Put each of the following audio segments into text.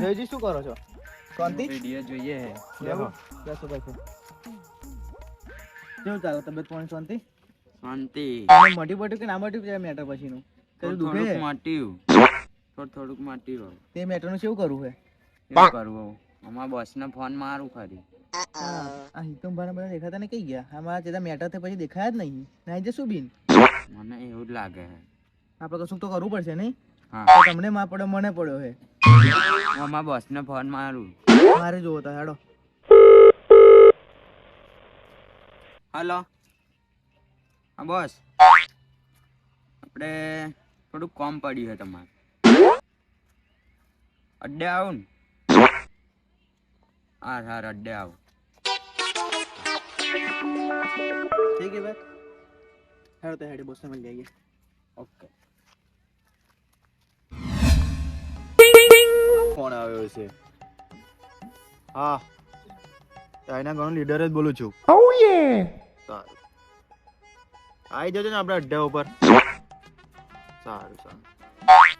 જયજી શું કરો છો? શાંતિ? વિડિયો જોઈએ લેવો બેસો બેસો. કેવું ચાલો તબિયત પાણી શાંતિ? શાંતિ. તમને મોટી મોટી કે ના મોટી છે મેટર પછીનું? કયું દુખે? થોડુંક? માટ્યું. થોડું થોડુંક માટ્યું તે મેટરનું શું કરવું છે? શું કરવું અમારા બોસને ફોન મારું ખરી આ હિતમ ભાના બધા દેખાતા ને કઈ ગયા? અમારા જેતા મેટરથી પછી દેખાયા જ નહીં. નાઈ જે શું બિન? મને એવું જ લાગે છે આપણે કશું તો કરવું પડશે નહીં? તો તમને માં પડ્યો મને પડ્યો છે હું અમારા બોસને ફોન મારું મારે જોવો તો હેડો હલો હા બોસ આપણે થોડુંક કોમ પડ્યું છે તમારે અડ્ડે આવું ને હા હા અડ્ડે આવું ठीक है भाई हेड तो हेड बॉस से मिल जाएगी આવ્યો છે. હા. ચાઇના ગણો લીડર જ બોલું છું. સારું. આવી જજો ને આપણે અડ્ડા ઉપર. સારું સારું.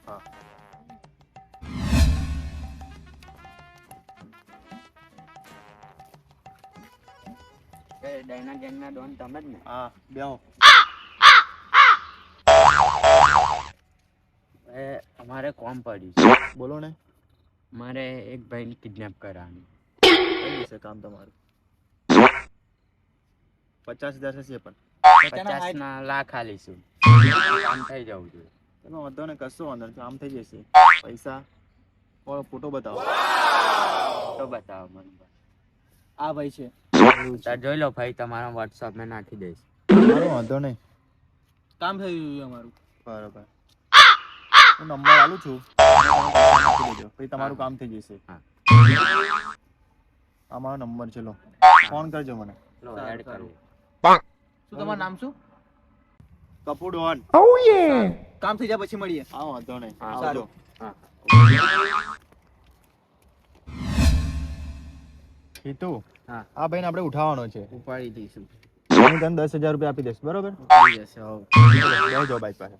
હા. એ ડાયના ગેંગના ડોન તમે જ ને. હા બેહો. એ અમારે કોમ પડ્યું છે. બોલો ને. મારે એક ભાઈને કિડનેપ કરવાની છે કામ તમારું? પચાસ હજાર થશે પણ. પચાસ ના લાખ આલીશું. કામ થઈ જવું જોઈએ. તમે વાંધો ને કશું વાંધો નહીં આમ થઈ જશે. પૈસા ફોટો ફોટો બતાવો. ફોટો બતાવો મને આ ભાઈ છે. જોઈ લો ભાઈ તમારો વોટ્સઅપ મેં નાખી દઈશ. વાંધો નહીં. કામ થઈ ગયું અમારું. બરાબર. હું નંબર આલું છું. પછી તમારું કામ થઈ જશે. આ મારો નંબર છે લો. ફોન કરજો મને. એડ કરું. શું તમારું નામ શું? કપૂર ડોન કામ થઈ જાય પછી મળીએ. હા વાંધો નહીં. હા, હિતુ આ ભાઈને આપણે ઉઠાવવાનો છે. ઉપાડી દઈશું. હું તને દસ હજાર રૂપિયા આપી દઈશ બરોબર? ઉપાડી જશે હવ બેસજો બાઈક પાસે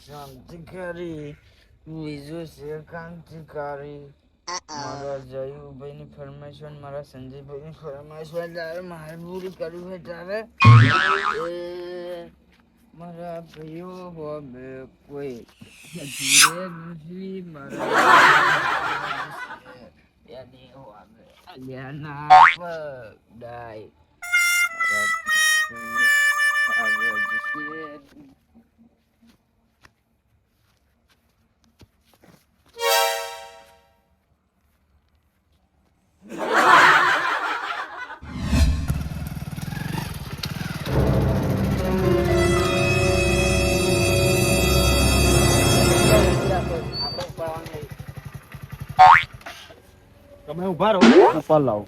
શાંતિકારી બીજું છે ક્રાંતિકારી મારા જયુભાઈની ફરમાઈશ હોય ને મારા સંજયભાઈની ફરમાઈશ હોય ત્યારે મારે પૂરી કરવી હોય ત્યારે એ મારા ભાઈઓ બોબે કોઈ ધીરે નથી મારા યાદી તમે ઊભા રહો ઉપર લાવો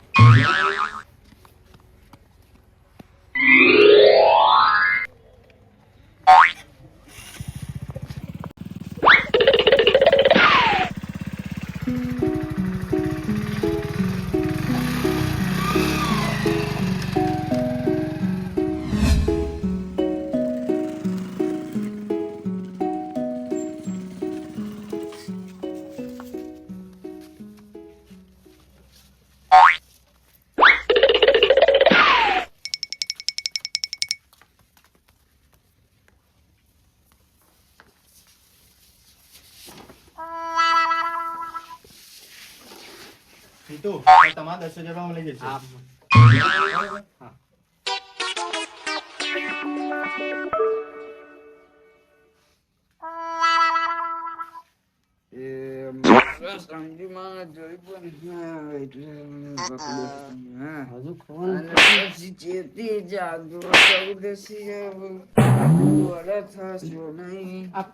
હિતુ તમારા દસ હજાર રૂપિયા મળી જશે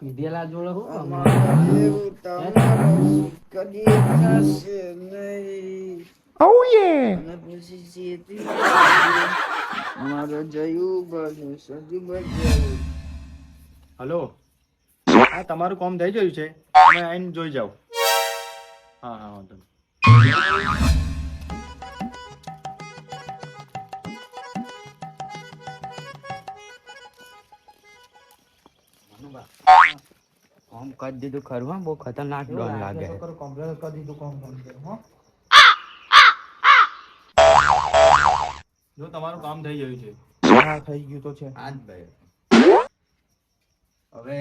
પીધેલા જોડે અમારા જયું બને સજુ બજાવું હલો હા તમારું કામ થઈ ગયું છે. તમે આઈને જોઈ જાઓ. કાંઈ વાંધો કોમ કરી દીધું ખરું હા. બહુ ખતરનાક ડોન લાગે કરી દીધું કોમ હો. જો તમારું કામ થઈ ગયું છે. હા થઈ ગયું તો છે. આજ ભાઈ. હવે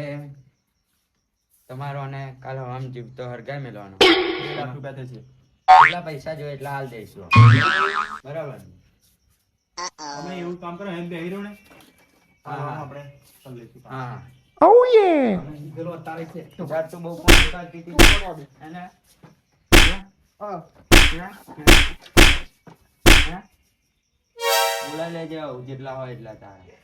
તમારો અને કાલ આમ જીવતો હરગાઈ મેળવાનો બે લાખ રૂપિયા થશે. કેટલા પૈસા જોઈએ એટલા હાલ દઈશું બરાબર? અમે એવું કામ કરો એમ બેહી રહ્યો ને. હા. આપણે લઈશું પેલો અત્યારે છે. તું બહુ ફોન કરતી હતી. એને? જેટલા હોય એટલા તારે.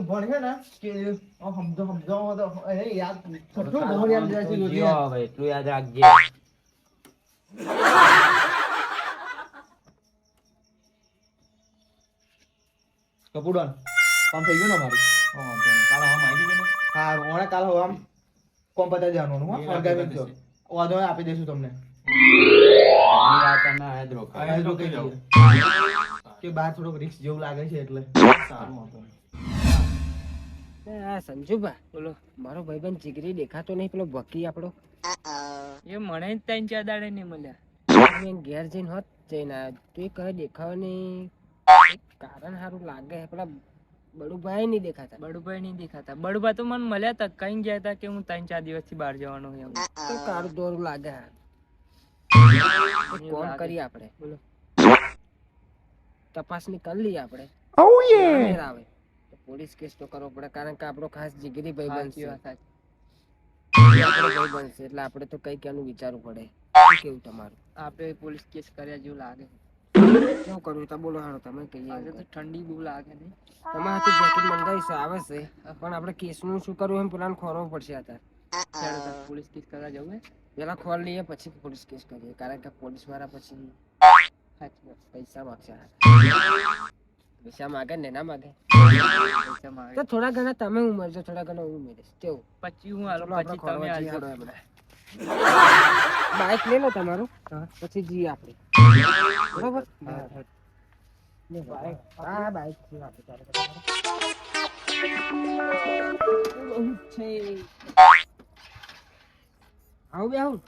ભણ છે ને. હવે, થઈ ગયું ને અમારું કાલે જજો હા ઓણે કાલ હવે કોમ પતા જવાનું હો આગામી આપી દઈશું તમને તો. કે બહાર થોડોક રિક્સ જેવું લાગે છે એટલે. સારું વાંધો આ સંજુભા બોલો મારો ભાઈબંધ જીગરી દેખાતો નહીં પેલો બકી આપણો. એ મને જ ત્રણ ચાર દાડે નહીં મળ્યા. ઘેર જઈને હોત જઈને આવ્યો તું કહે દેખાવ કારણ સારું લાગે પેલા બડુભાઈ નહીં દેખાતા. બડુભાઈ નહીં દેખાતા. બડુભા તો મને મળ્યા હતા કઈ ગયા હતા કે હું ત્રણ ચાર દિવસથી બહાર જવાનો છું તો કારું દોરું લાગે લાગે. કરીએ આપણે? બોલો. તપાસની કરી લઈએ આપણે. આવે તો પોલીસ કેસ તો કરવો પડે કારણ કે આપણો ખાસ જીગરી ભાઈ બનશે. ભાઈબંધ છે એટલે આપણે તો કઈ કેનું વિચારવું પડે. શું કેવું તમારું? આપણે પોલીસ કેસ કર્યા જેવું લાગે. શું કરવું તો બોલો હારો તમે કહીએ. આજે તો. ઠંડી બહુ લાગે નહીં તમારે તો જેકેટ મંગાવીશ આવે છે. પણ આપણે કેસનું શું કરવું એમ પ્લાન ખોરવું પડશે અત્યારે પોલીસ કેસ કરવા જવું? પેલા ખોર લઈએ પછી પોલીસ કેસ કરીએ. કારણ કે પોલીસવાળા પછી. પૈસા માગશે પૈસા માગે ને ના માગે? તો થોડા ઘણા તમે ઉમેરજો થોડા ઘણા હું ઉમેરીશ કેવું? પછી હું હાલો પછી તમે. બાઈક લઈ લો તમારું. પછી જઈએ આપણે. બરોબર? હા છે આપણે ચાલો આવું બે આવું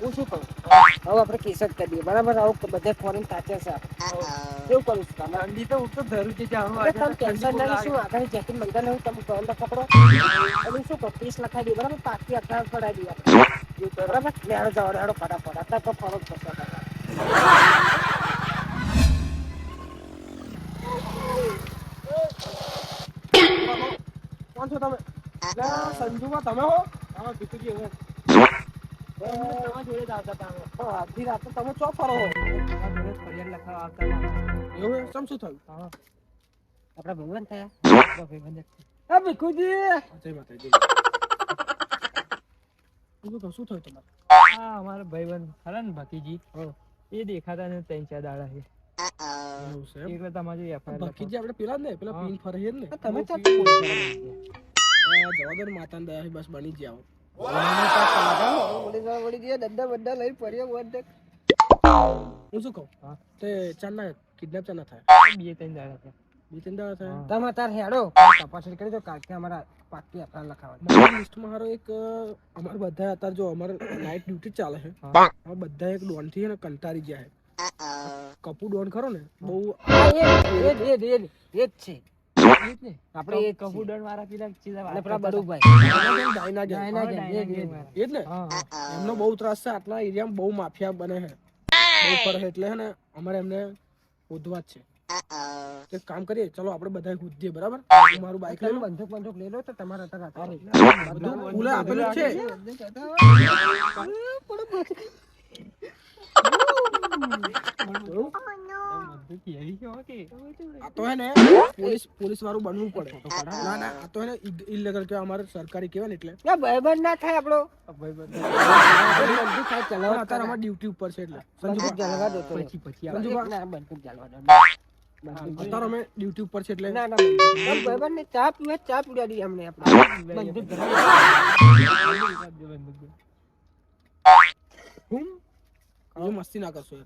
હું શું કરું? હવે આપણે કેસ જ કરીએ બરાબર? આવું બધે ફોરેન તાચે છે કેવું કરું છું? તમે ઠંડી તો હું તો ધરું છે જાણું તમે ટેન્શન ના શું આગળ જેકેટ મંગા નહીં તમે ગોંડો પકડો. અને શું કહો? કેસ લખાઈ દઈએ. બરાબર? પાકી પડાવી દઈએ બરાબર? લેડો જાઓ લેડો ફટાફટ. અત્યારે તો ફરો જ કોણ છો તમે? સંજુમાં તમે હો? હા ભીખુજી હવે તમારા જોડે જ આવતા હતા આધી રાતે તમે ચો ફરો જોડે ફરિયાદ લખાવા આવતા એવું એમ? શું થયું? હા. આપણા ભગવાન થયા આપણા ભાઈબંધ જ ભીખુજી. જય માતાજી શું કહું શું થયું તમારે? હા અમારો ભાઈબંધ. ખરા ને ભતીજી એ દેખાતા ને ત્રણ ચાર દાડા છે. એવું છે એટલે તમારી આપણે પેલા ને પેલા. ફરે ને. તમે ચાલતો પીન જવા દો ને માતાને દયા બસ બની જાઓ. હું શું કહું? હા. તે ચારના કિડનેપ ચારના થાય. બે ત્રણ દાડા બે ત્રણ દાડા થાય? હા. તમે તાર હેડો. તપાસણી કરી દો કારણ અમારા પાકી અફરા લખાવા લિસ્ટમાં હારો એક અમારે બધા અત્યારે જો અમારે નાઇટ ડ્યુટી ચાલે છે. આ બધા એક ડોનથી છે ને કંટાળી ગયા છે. કપુ ડોન ખરો ને બહુ એ જ ને. આપણે વાળા પેલા અને પેલા બડુભાઈ ને. ને. એમનો બહુ ત્રાસ છે આટલા એરિયામાં બહુ માફિયા બને છે. બહુ એટલે હે ને અમારે એમને શોધવા જ છે. એક કામ કરીએ ચલો આપણે બધા શોધીએ બરાબર? મારું બાઈક લઈ બંધક બંધક લઈ લો તો તમારા બધું ફૂલે આપેલું છે. કે? આ તો હે ને પોલીસ પોલીસ વાળું બનવું પડે. ના ના આ તો હે ને ઇલીગલ કે અમારે સરકારી કહેવાય ને એટલે. ભાઈબંધ ના થાય આપણો. ભાઈબંધ. ચલાવવા અત્યારે અમારે ડ્યુટી ઉપર છે એટલે. સંજુ જલવા દો પછી પછી આપણે. ના બંદૂક જલવા દો અત્યારે અમે ડ્યુટી ઉપર છે એટલે. ના ના ને ચા પીવે ચા અમને આપણે. બંદૂક હવે મસ્તી ના કરશો.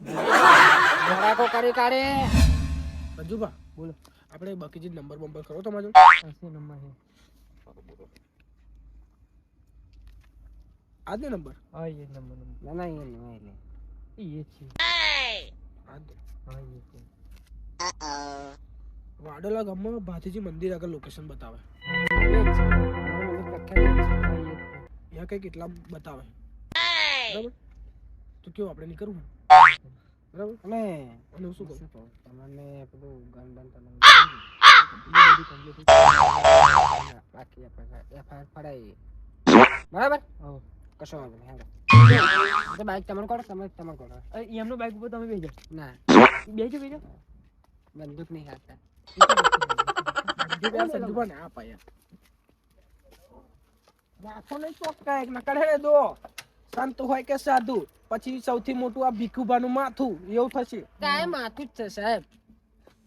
ધડાકો કરી કાઢે. રજુભા બોલો. આપણે બાકી નંબર બંબર કરો તમારો નંબર છે. આ દે નંબર હા એ નંબર ના ના એ નહીં એટલે એ છે. આ દે હા એ છે. વાડોલા ગામમાં ભાતીજી મંદિર આગળ લોકેશન બતાવે. યા એ કઈ કેટલા બતાવે. બરાબર? તો કેવું આપણે નીકળવું? બરાબર અને અને હું શું કહું શું કહું તમને પેલું ગન બન તમે બાકી આપણે એફઆઈઆર ફડાઈ બરાબર હા. કશો વાંધો નહીં હેડો તો બાઈક તમારું કાઢો તમે તમારું કાઢો અરે એમનો બાઈક ઉપર તમે બેસી ના જાઓ બેસી બેસી બંદૂક નહીં હાથતા યાર સંજુભા ને આ પાયા નાખો નહીં ચોક્કા એક નકળ હે દો સંત હોય કે સાધુ? પછી સૌથી મોટું આ ભીખુભાનું માથું એવું થશે. કાય માથું જ છે સાહેબ.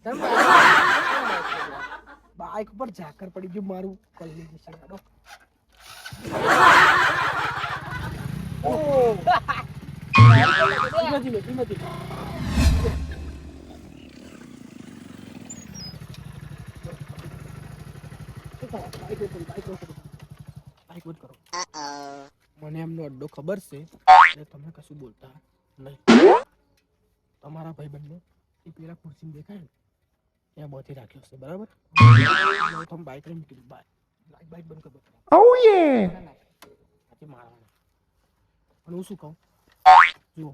બાઇક બાઈક ઉપર ઝાકર પડી ગયું મારું કલ્લી જશે! ધીમે ધીમે ધીમે. કરો. મને એમનો અડ્ડો ખબર છે એટલે તમે કશું બોલતા નહીં. તમારા ભાઈ બંને એ પેલા ખુરશી દેખાય ને ત્યાં બોથી રાખ્યો છે બરાબર? તમે બાઈક લઈને કીધું બાઇક બાઈક બાઈક બંધ કરો આજે મારવાના. અને હું શું કહું? જુઓ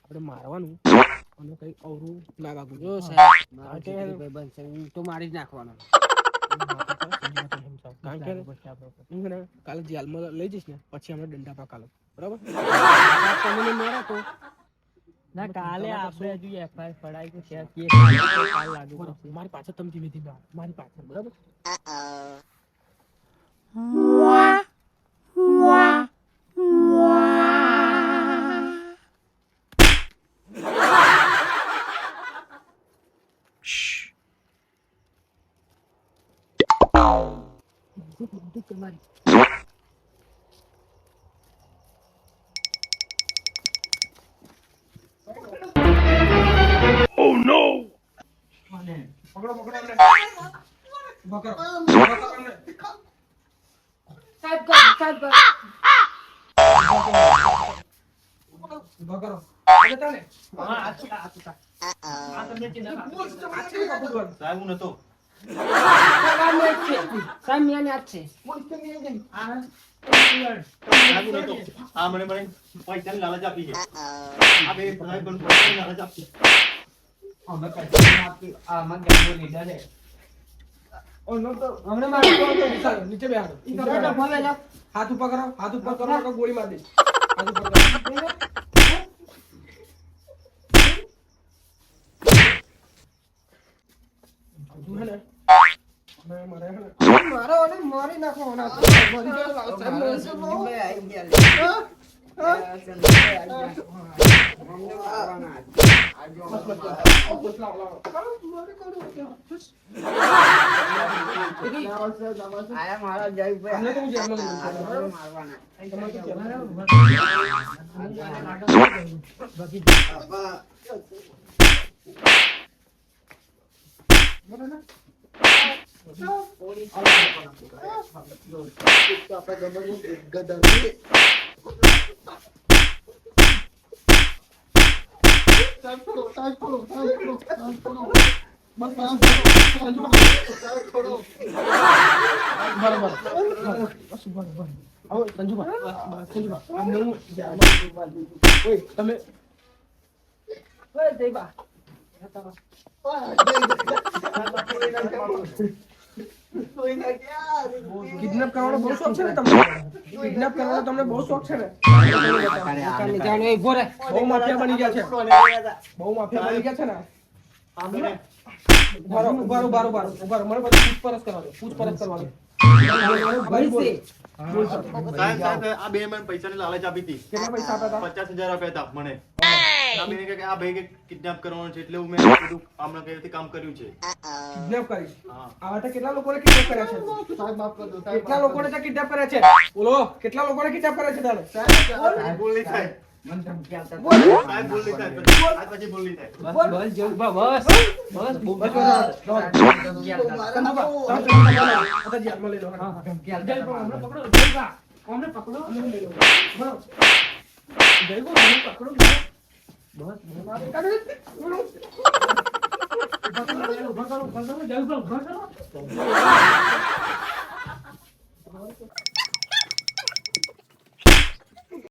આપણે મારવાનું અને કઈ અવરું ના લાગુ જો સાહેબ તો મારી જ નાખવાનો. કારણ કે હું કાલે જેલમાં લઈ જઈશ ને પછી અમે દંડા પકાલો બરાબર? તમે મને મારો તો ના કાલે આપણે હજુ એફઆઈઆર ફડાઈ કે ત્યાં કેસ કાલ લાગુ બરાબર. મારી પાછળ તમે ધીમે ધીમે મારી પાછળ બરાબર? પકડો પકડો એમને. ઊભા કરો. ઊભા કરો એમને. સાહેબ કરો સાહેબ કરો ઊભા કરો. પકડતા ને? હા, આ છે, આ તમને ચિંતા ના. સાહેબ હું નતો સાહેબ આ મેચ છે નીચે બેહાડો. હાથ ઉપર કરો હાથ ઉપર કરો ગોળી મારી હાથ ઉપર કરો હજુ હે ને અમે મારે હે ને મારો મારી નાખવાનો હતો. મરી ગયો મરી તમે તો જેલમાં બરાબર બસ ઊભા રહો, કિડનેપ કરવાનો બહુ શોખ છે ને તમને? કિડનેપ કરવાનો તમને બહુ શોખ છે ને? બહુ માફિયા બની ગયા છે. બહુ માફિયા બની ગયા છે. મને પછી પૂછપરછ કરવા દો પૂછપરછ કરવા દો. લાલચ આપી હતી. કેટલા પૈસા આપ્યા હતા? પચાસ હજાર આપ્યા હતા મને. આ બેને કહે કે આ ભાઈ કે કિડનેપ કરવાનો છે એટલે હું મેં બધું આમના કઈ કામ કર્યું છે કિડનેપ કરી હા આવા કેટલા લોકોને કિડનેપ કર્યા છે સાહેબ માફ કરી દો કેટલા લોકોને તો કિડનેપ કર્યા છે બોલો કેટલા લોકોને કિડનેપ કર્યા છે તારે સાહેબ ભૂલ નહીં થાય સાહેબ ભૂલ નહીં થાય આજ પછી ભૂલ નહીં થાય બધા જેલમાં લઈ લો હા. બસ